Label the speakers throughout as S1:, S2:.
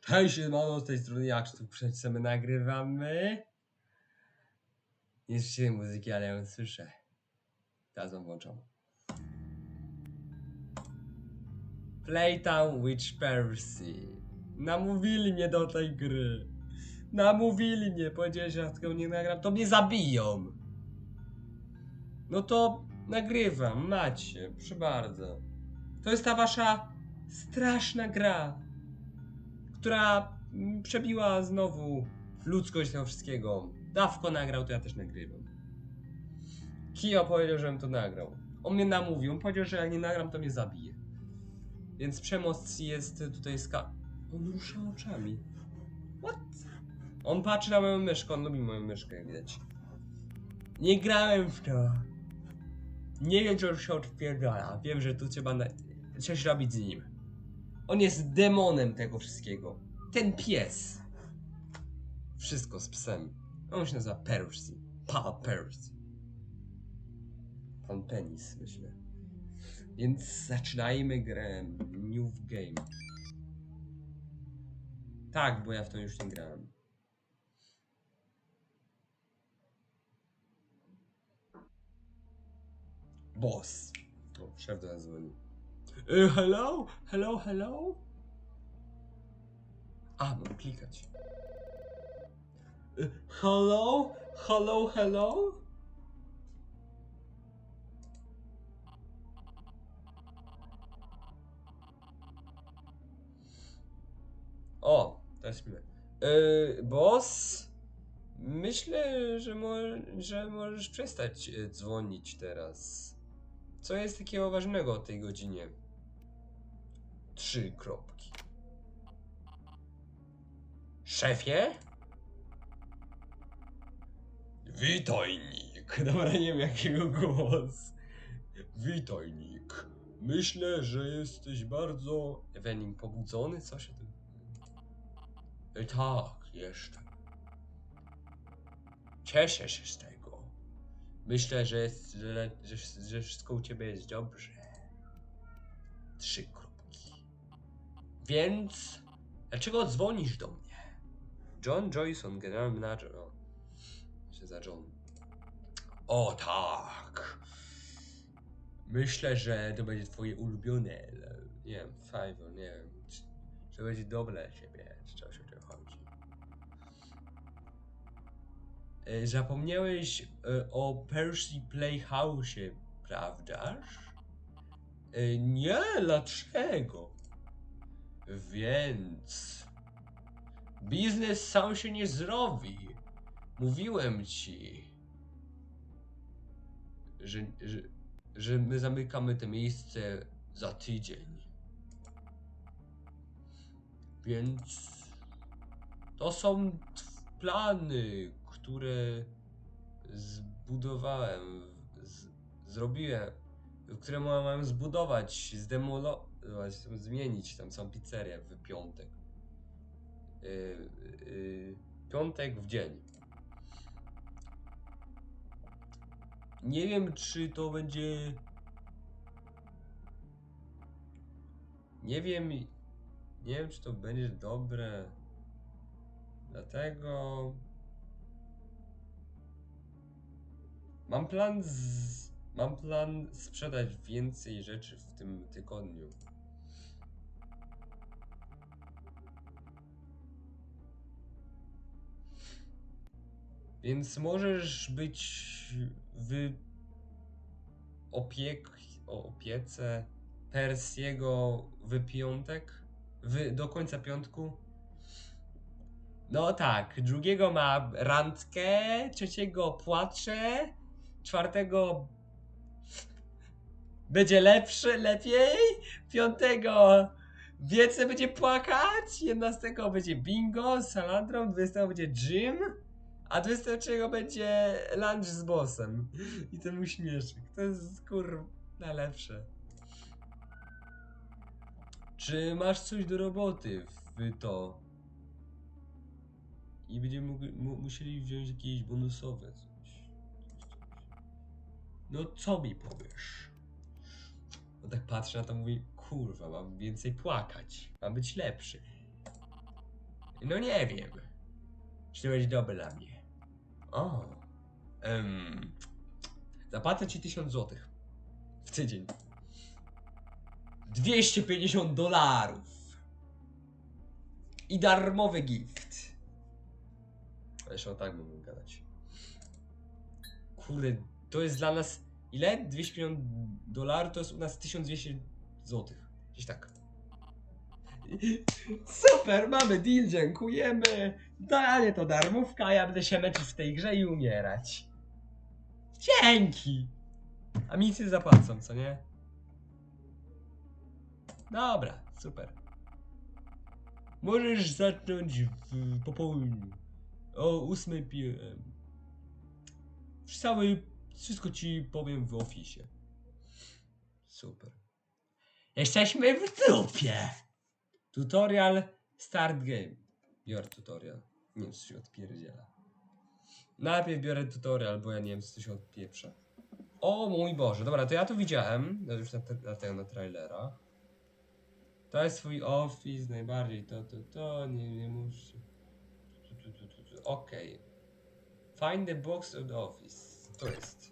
S1: Cześć, siemano, z tej strony jak tu przed sobie nagrywamy. Nie słyszę muzyki, ale ją słyszę. Teraz mam włączoną. Playtown Witch Percy. Namówili mnie do tej gry. Namówili mnie, powiedzieli, że jak tego nie nagram, to mnie zabiją. No to nagrywam, macie, proszę bardzo. To jest ta wasza straszna gra która mm, przebiła znowu ludzkość tego wszystkiego. Dawko nagrał, to ja też nagrywam. Kio powiedział, żebym to nagrał. On mnie namówił, on powiedział, że jak nie nagram, to mnie zabije. Więc przemoc jest tutaj ska... On rusza oczami. What? On patrzy na moją myszkę, on lubi moją myszkę, jak widać. Nie grałem w to. Nie wiem, czy on się odpierdala. Wiem, że tu trzeba na... coś robić z nim. On jest demonem tego wszystkiego. Ten pies. Wszystko z psem. On się nazywa Percy. Pa Percy. Pan Penis, myślę. Więc zaczynajmy grę. New Game. Tak, bo ja w to już nie grałem. Boss. O, szef do nas. Uh, hello? Hello, hello? A, mam klikać. Y, hello? Hello, hello? O, jest miłe. Yy, boss? Myślę, że, mo że możesz przestać dzwonić teraz. Co jest takiego ważnego o tej godzinie? Trzy kropki. Szefie? Witaj, Nick. Dobra, nie wiem jakiego głos. Witaj, Nick. Myślę, że jesteś bardzo... Ewening pobudzony? Co się tu... E, Tak, jeszcze. Cieszę się z tego. Myślę, że, jest, że, że, że wszystko u ciebie jest dobrze. Trzy kropki. Więc dlaczego dzwonisz do mnie? John Joyson, generalny menadżer. O, się za John. O tak. Myślę, że to będzie twoje ulubione. Nie wiem, five, nie wiem. Że będzie dobre dla ciebie. Czy coś o tym chodzi. E, Zapomniałeś e, o Percy Playhouse, prawdaż? E, Nie, dlaczego? Więc. Biznes sam się nie zrobi. Mówiłem ci, że, że, że my zamykamy to miejsce za tydzień. Więc to są plany, które zbudowałem, z, zrobiłem, które ma- mają zbudować, zdemolować, zmienić tam całą pizzerię w piątek. Yy, yy, piątek w dzień. Nie wiem, czy to będzie. Nie wiem. Nie wiem, czy to będzie dobre. Dlatego. Mam plan z... Mam plan sprzedać więcej rzeczy w tym tygodniu. Więc możesz być w opiek... opiece Persiego w piątek? W, do końca piątku? No tak, drugiego ma randkę, trzeciego płacze, czwartego będzie lepszy, lepiej, piątego wiece będzie płakać, jedenastego będzie bingo z salandrą, dwudziestego będzie gym, a 23 będzie lunch z bossem. I ten uśmieszek, to jest kur... najlepsze. Czy masz coś do roboty w to? I będziemy musieli wziąć jakieś bonusowe coś. No co mi powiesz? No tak patrzę na to mówi, kurwa, mam więcej płakać. Mam być lepszy. No nie wiem. Czy to będzie dobre dla mnie. O. Um, zapłacę ci 1000 złotych. W tydzień. 250 dolarów. I darmowy gift. O tak mógłbym gadać. Kurde, to jest dla nas. Ile? 250 dolarów to jest u nas 1200 złotych. Gdzieś tak. Super, mamy deal, dziękujemy. Danie to darmówka, ja będę się męczyć w tej grze i umierać. Dzięki. A mi nic nie zapłacą, co nie? Dobra, super. Możesz zacząć w popołudniu. O 8 p.m. Wszystko ci powiem w oficie. Super. Jesteśmy w dupie. Tutorial start game. Biorę tutorial. Nie wiem, co się odpierdziela. Najpierw biorę tutorial, bo ja nie wiem, co się odpieprza. O mój Boże, dobra, to ja to widziałem. No już na, na tego, na trailera. To jest swój office, najbardziej to, to, to, nie, nie tu. Okej. Find the box of the office. To jest.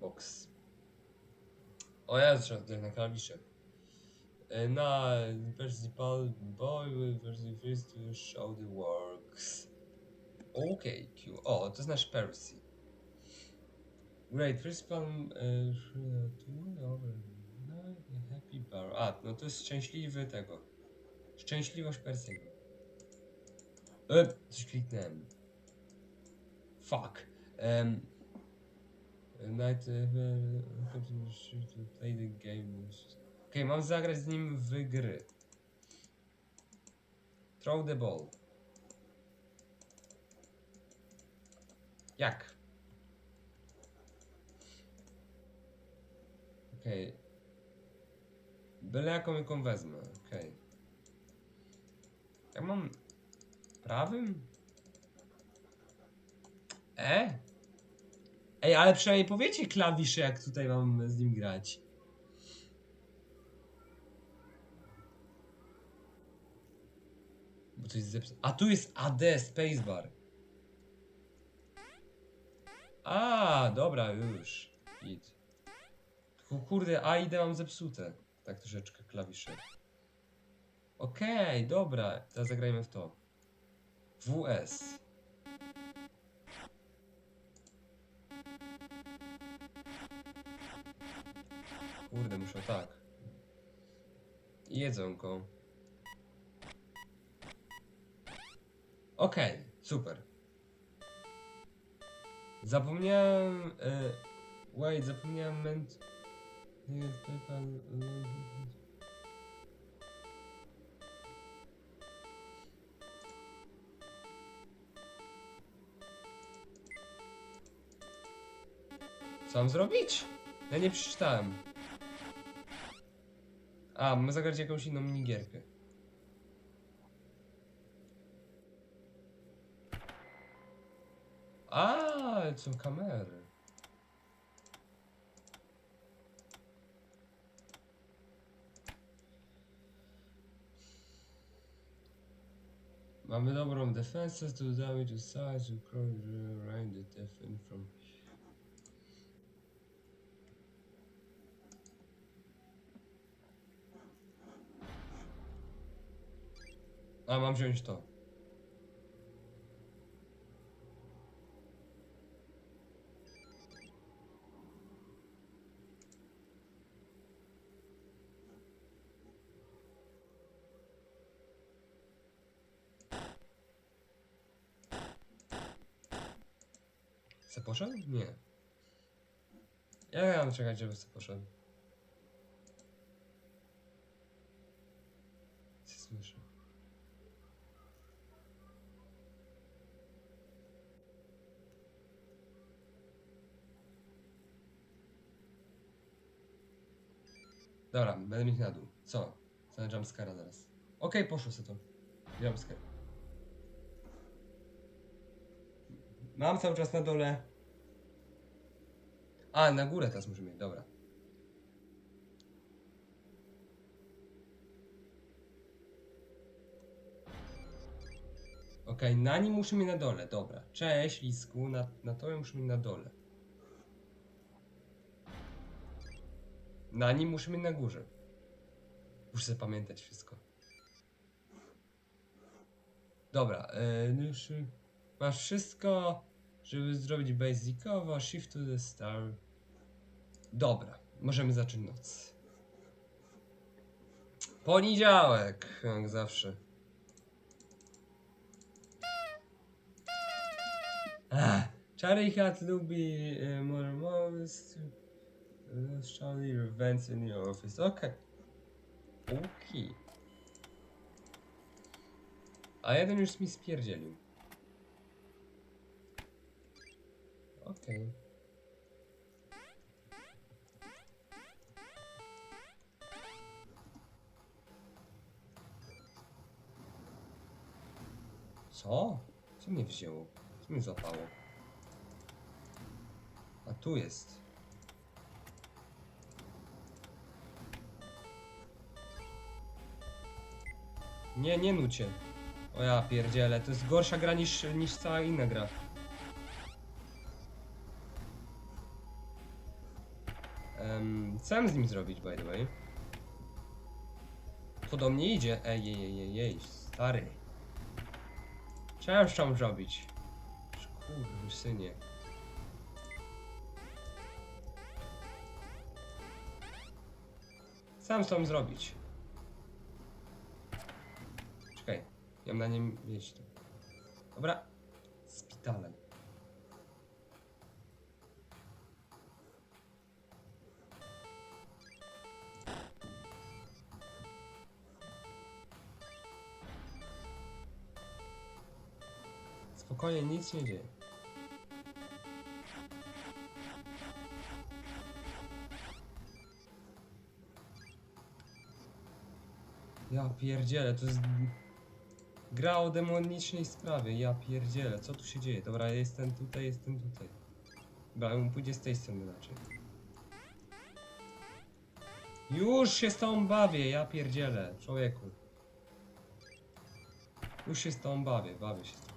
S1: Box. O ja trzeba tutaj na klawisze. E, Na principal boy wersji first to show the works. Okay, Q. O, to jest nasz Percy. Great, principal uh, happy bar. A, no to jest szczęśliwy tego. Szczęśliwość Percy'ego. E, coś kliknąłem. Fuck. Um, night uh, to play the game. Okej, mam zagrać z nim w gry. Throw the ball. Jak? Okej. Byle jaką jaką wezmę, okej. Ja mam... Prawym? E? Ej, ale przynajmniej powiecie klawisze, jak tutaj mam z nim grać. Zepsute. A tu jest AD, spacebar. A, dobra, już. Git. Tylko kurde, A i D mam zepsute. Tak troszeczkę klawisze. Okej, dobra. Teraz zagrajmy w to. WS. Kurde, muszę tak. Jedzonko. Okej, super. Zapomniałem. E, wait, zapomniałem ment. Co mam zrobić? Ja nie przeczytałem. A, mamy zagrać jakąś inną minigierkę. A, są kamery. Mamy dobrą defensę, to damage size, to the defend from... A, mam wziąć to. Poszedł? Nie. Ja mam czekać, żeby se poszedł. Co słyszę? Dobra, będę mieć na dół. Co? Na jumpscare'a zaraz. Okej, poszło se to. Jumpscare. Mam cały czas na dole. A, na górę teraz musimy dobra. Okej, na nim mieć na dole, dobra. Cześć, Lisku, na, na to muszę mieć na dole. Na nim mieć na górze. Muszę sobie pamiętać wszystko. Dobra, yy, już y, masz wszystko, żeby zrobić basicowo, shift to the star. Dobra, możemy zacząć noc. Poniedziałek, jak zawsze. Ach, Charlie Hat lubi e, more moves Charlie events in your office. Okej. Okej. A jeden już mi spierdzielił. Okej. Co? Co mnie wzięło? Co mnie złapało? A tu jest. Nie, nie nucie. O ja pierdzielę, to jest gorsza gra niż, niż cała inna gra. Mam z nim zrobić, by the way? To do mnie idzie. Ej, jej, jej, jej, jej, stary. Ja tam zrobić? Kurwa, synie. Sam mam zrobić? Czekaj, ja mam na nim tu. Dobra, spitalem. Spokojnie, nic nie dzieje. Ja pierdzielę, to jest gra o demonicznej sprawie, ja pierdzielę, co tu się dzieje? Dobra, jestem tutaj, jestem tutaj. Dobra, on pójdzie z tej strony raczej. Już się z tą bawię, ja pierdzielę, człowieku. Już się z tą bawię, bawię się z tą.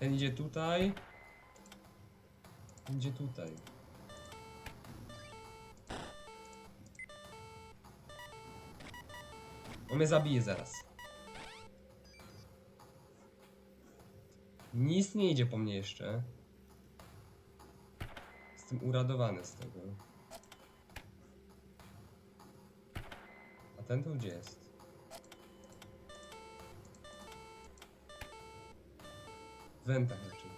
S1: Ten idzie tutaj. Idzie tutaj. On mnie zabije zaraz. Nic nie idzie po mnie jeszcze. Jestem uradowany z tego. A ten tu gdzie jest? Wentach raczej.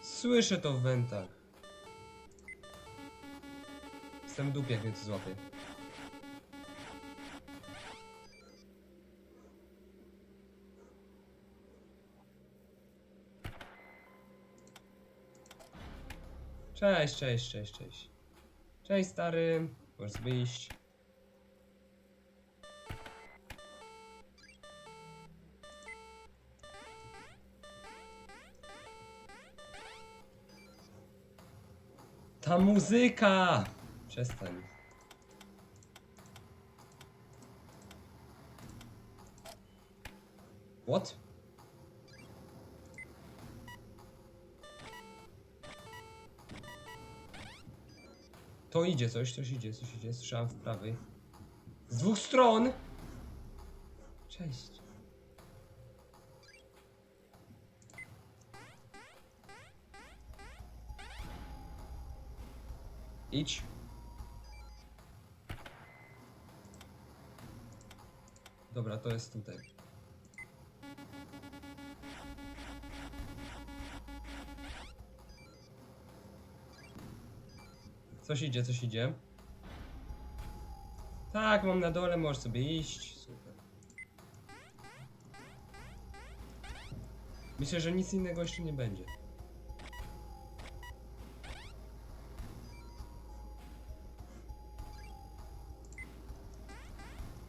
S1: Słyszę to w wentach. Jestem dupie, jak mnie. Cześć, cześć, cześć, cześć. Cześć stary, możesz wyjść. Ta muzyka! Przestań. What? To idzie coś, coś idzie, coś idzie. Słyszałem w prawej. Z dwóch stron! Cześć. Idź. Dobra, to jest tutaj. Coś idzie, coś idzie. Tak, mam na dole, możesz sobie iść. Super. Myślę, że nic innego jeszcze nie będzie.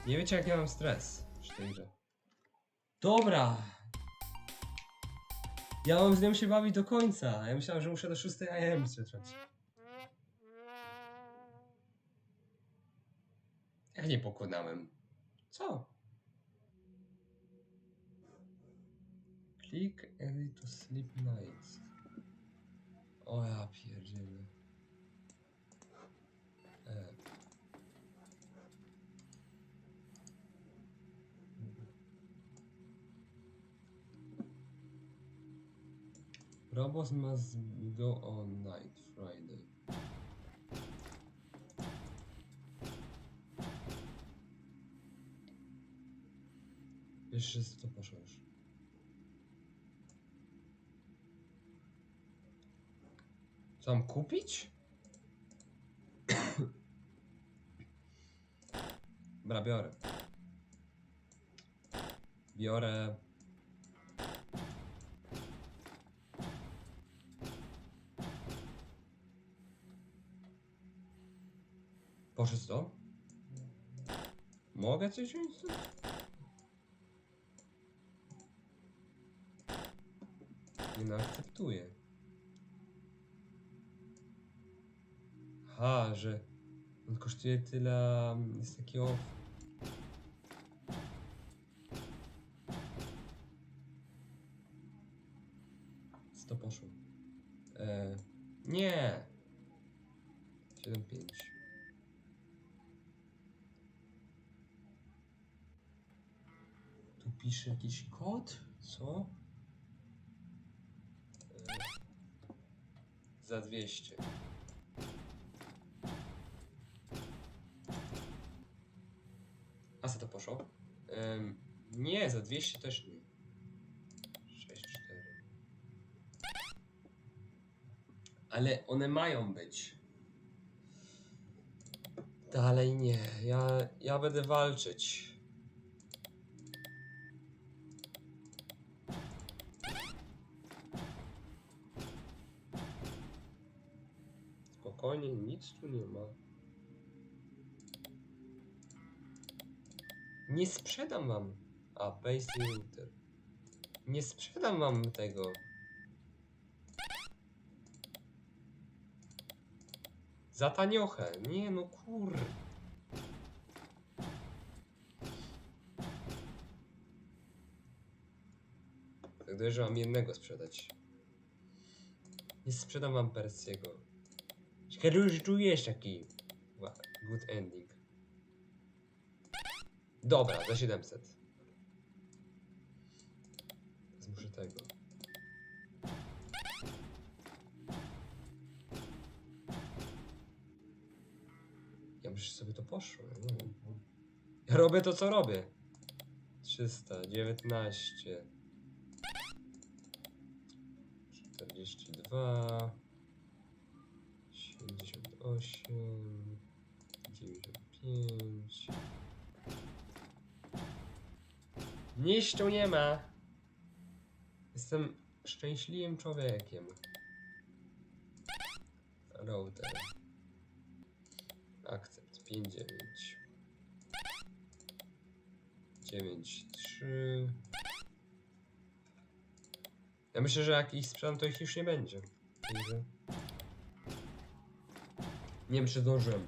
S1: Nie wiecie jak ja mam stres przy tej grze. Dobra. Ja mam z nią się bawić do końca. Ja myślałem, że muszę do 6 AM przetrwać. Jak nie pokonałem? Co? Click early to sleep nights. O ja pierdzielę. Robots must go on night Friday. Jeszcze to poszło już. Mam kupić? Dobra, biorę. Biorę. Poszedł to? Mogę coś wziąć? Nie akceptuję. Aha, że on kosztuje tyle, a jest taki off. Co to poszło? E, nie! 7,5. Tu pisze jakiś kod? Co? E, za 200. A co to poszło? Nie, za 200 też nie. 6, 4. Ale one mają być. Dalej nie. Ja, ja będę walczyć. Nic tu nie ma. Nie sprzedam wam. A, Base Router. Nie sprzedam wam tego. Za taniochę. Nie no kur... Tak dość, jednego sprzedać. Nie sprzedam wam Persiego. Ciekawe, że tu jest taki... Good ending. Dobra, za 700. Teraz muszę tego. Ja myślę, że sobie to poszło. Ja robię to, co robię. 319. 42. 78. 95. Niszczu nie ma. Jestem szczęśliwym człowiekiem. Router. Akcept 59. 93. Ja myślę, że jak ich sprzedam, to ich już nie będzie. Także... Nie wiem, zdążyłem.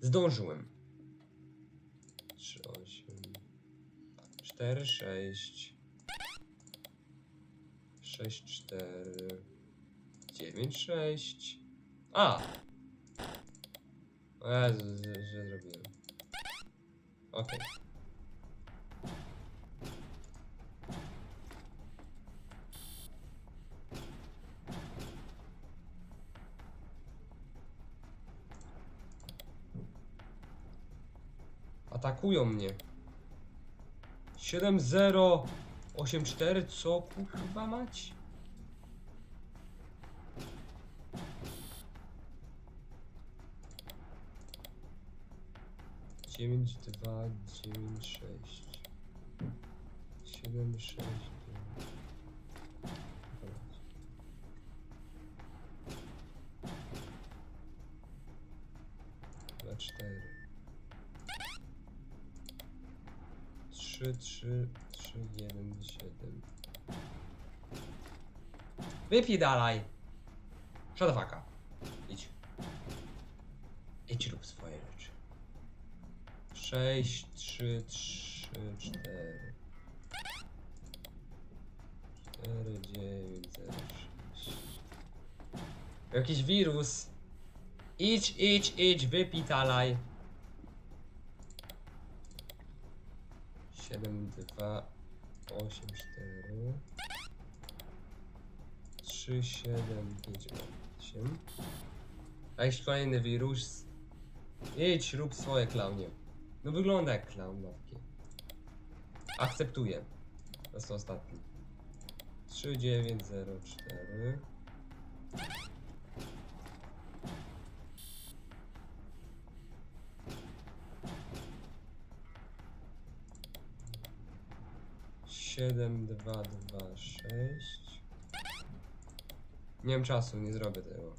S1: Zdążyłem. 3, 8, 4, 6, 6, 4, 9, 6. A! O Jezu, zrobiłem. Okej. Atakują mnie. 7084, co kurwa mać? Dziewięć, dwa, dziewięć, sześć. Siedem, sześć. Dwa, cztery. Trzy, trzy, trzy, jeden, siedem. Wypij dalej. Up. Idź. Idź rób swoje. 6, 3, 3, 4. 4, 9, 0, 6. Jakiś wirus. Idź, idź, idź, wypitalaj. 2, 8, 4, 3, 7, 5, 8. A jakiś kolejny wirus. Idź, rób swoje klaunie. No wygląda jak klaun babki. Akceptuję. To jest ostatni. 3, 9, 0, 4. 7, 2, 2, 6. Nie mam czasu, nie zrobię tego.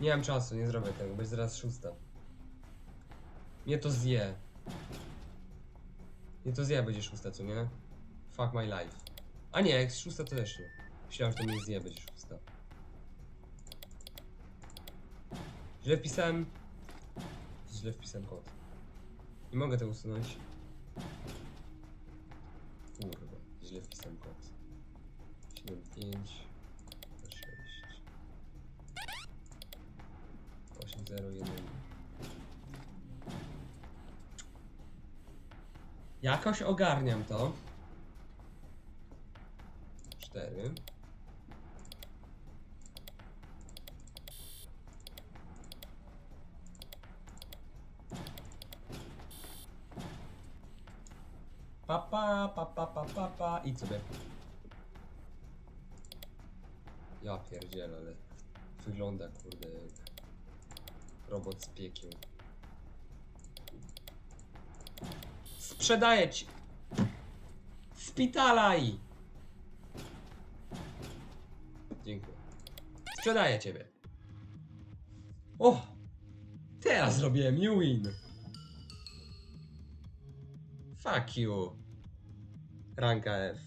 S1: Nie mam czasu, nie zrobię tego, będzie zaraz szósta. Nie to zje. Nie to zje, będzie szósta, co nie? Fuck my life. A nie, jak szósta to też nie. Myślałem, że to mnie zje, będzie szósta. Źle wpisałem... Źle wpisałem kod. Nie mogę tego usunąć. Kurwa, źle wpisałem kod. 7, 5, 6. 801. Jakoś ogarniam to. 4. Pa pa pa pa pa pa pa i sobie. Ja pierdzielę, ale wygląda kurde jak robot z piekieł. Sprzedaję ci! Spitalaj! Dziękuję. Sprzedaję ciebie. O! Teraz zrobiłem you win. Fuck you. Ranka F.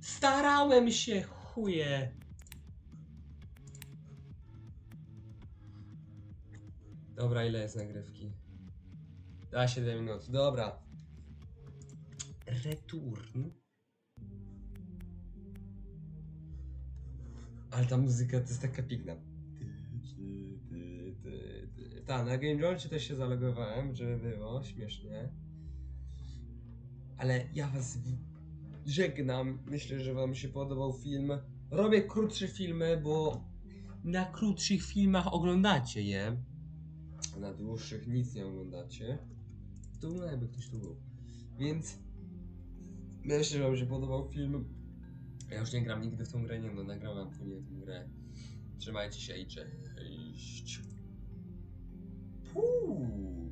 S1: Starałem się, chuje. Dobra, ile jest nagrywki? Da 7 minut. Dobra. Return. Ale ta muzyka to jest taka piękna. Ta, na Game Jolt też się zalogowałem, żeby było śmiesznie. Ale ja was żegnam. Myślę, że wam się podobał film. Robię krótsze filmy, bo na krótszych filmach oglądacie je. Na dłuższych nic nie oglądacie. To no jakby ktoś tu był. Więc myślę, że wam się podobał film. Ja już nie gram nigdy w tą grę, nie no, nagrałem później tę grę. Trzymajcie się i cześć. Puu.